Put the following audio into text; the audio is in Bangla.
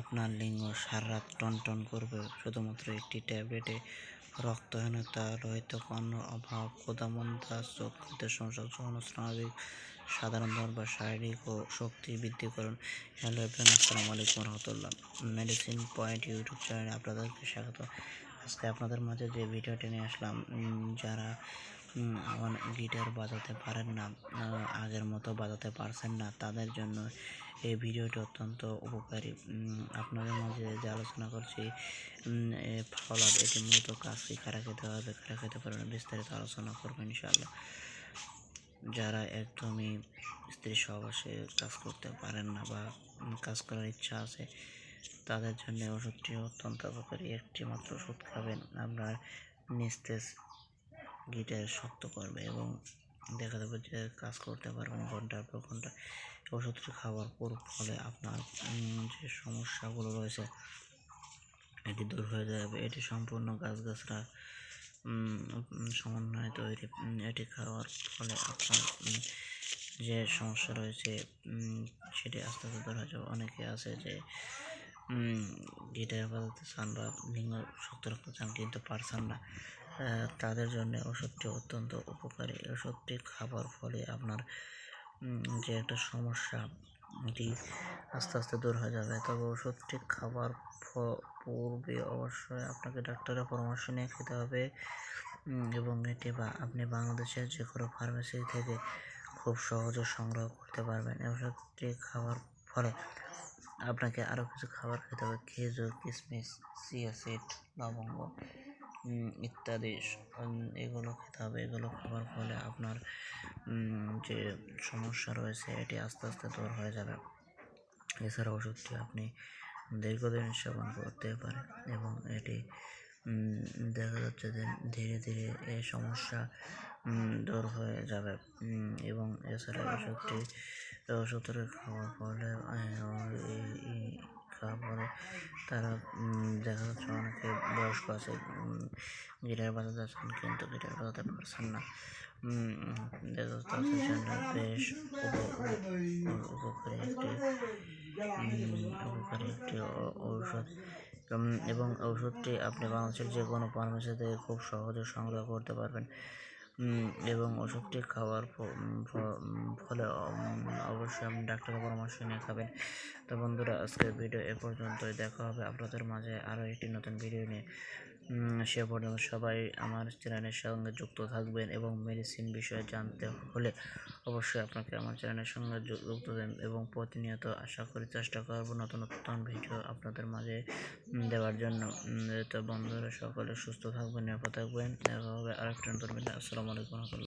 আপনার লিঙ্গ সারারাত টনটন করবে। শুধুমাত্র একটি ট্যাবলেটে রক্তহীনতা রহিত কর্ণ অভাব ক্ষুধামন্দা যকৃত সমস্যা, যৌন স্নায়বিক সাধারণ ধর বা শারীরিক ও শক্তি বৃদ্ধিকরণ হ্যালো এভরিওয়ান, আসসালামু আলাইকুম রহমতুল্লাহ। মেডিসিন পয়েন্ট ইউটিউব চ্যানেলে আপনাদেরকে স্বাগত। আজকে আপনাদের মাঝে যে ভিডিওটি নিয়ে আসলাম যারা আমার গিটার বাজাতে পারেন না আগের মতো বাজাতে পারছেন না। তাদের জন্য এই ভিডিওটি অত্যন্ত উপকারী। আপনাদের মাঝে যে আলোচনা করছি ফলাদ এটি মূলত কাজ কি, কারা খেতে হবে কারা খেতে পারবে না, বিস্তারিত আলোচনা করব ইনশাআল্লাহ। যারা একদমই স্ত্রী সহবাসে কাজ করতে পারেন না বা কাজ করার ইচ্ছা আছে, তাদের জন্য ওষুধটি অত্যন্ত উপকারী। একটি মাত্র ওষুধ খাবেন, আপনার নিস্তেজ গিটার শক্ত করবে এবং দেখা যাবে যে কাজ করতে পারবেন ঘণ্টার পর ঘণ্টা। ওষুধটি খাওয়ার পর ফলে আপনার যে সমস্যাগুলো রয়েছে, এটি দূর হয়ে যাবে। এটি সম্পূর্ণ গাছগাছরা সমন্বয়ে তৈরি এটি খাওয়ার ফলে আপনার যে সমস্যা রয়েছে সেটি আস্তে আস্তে দূর হয়ে যাবে। অনেকে আছে যে গিটার বাজাতে চান বা লিঙ্গ শক্ত রাখতে চান কিন্তু পারছেন না। তাদের জন্য ওষুধটি অত্যন্ত উপকারী। ওষুধটি খাবার ফলে আপনার যে একটা সমস্যা, এটি আস্তে আস্তে দূর হয়ে যাবে। তবে ওষুধটি খাবার পূর্বে অবশ্যই আপনাকে ডাক্তারের পরামর্শ নিয়ে খেতে হবে। এবং এটি বা, আপনি বাংলাদেশের যে কোনো ফার্মেসি থেকে খুব সহজে সংগ্রহ করতে পারবেন। ওষুধটি খাওয়ার ফলে আপনাকে আরও কিছু খাবার খেতে হবে। খেজুর কিশমিশ সিয়াসিড লবঙ্গ। ইত্যাদি এগুলো খেতে হবে। এগুলো খাওয়ার ফলে আপনার যে সমস্যা রয়েছে, এটি আস্তে আস্তে দূর হয়ে যাবে। এছাড়া ওষুধটি আপনি দীর্ঘদিন সেবন করতে পারেন এবং এটি দেখা যাচ্ছে যে ধীরে ধীরে এই সমস্যা দূর হয়ে যাবে। এবং এছাড়া ওষুধটি ওষুধের খাওয়ার ফলে আহ, এই- এই খাওয়ার পরে তারা দেখা যাচ্ছে অনেকে বয়স্ক আছে গিটার বাজাতে আছেন কিন্তু গিটার বাজাতে পারছেন না। দেখা যাচ্ছে বেশ উপ- উপ- উপকারী একটি উপকারী একটি ঔষধ। এবং ঔষধটি আপনি বাংলাদেশের যে কোনো ফার্মেসি থেকে খুব সহজে সংগ্রহ করতে পারবেন। এবং ওষুধটি খাওয়ার ফলে অবশ্যই আপনি ডাক্তারের পরামর্শ নিয়ে খাবেন। তো বন্ধুরা, আজকের ভিডিও এ পর্যন্তই। দেখা হবে আপনাদের মাঝে আরও একটি নতুন ভিডিও নিয়ে। সে পর্যন্ত সবাই আমার চ্যানেলের সঙ্গে যুক্ত থাকবেন এবং মেডিসিন বিষয়ে জানতে হলে অবশ্যই আপনাকে আমার চ্যানেলের সঙ্গে যুক্ত দেন এবং প্রতিনিয়ত আশা করি চেষ্টা করব নতুন নতুন ভিডিও আপনাদের মাঝে দেওয়ার জন্য। তো বন্ধুরা, সকলে সুস্থ থাকবেন, নিরাপদ থাকবেন। দেখা হবে আরেকটা নতুন ভিডিও। আসসালামু আলাইকুম রহমতুল্লাহ।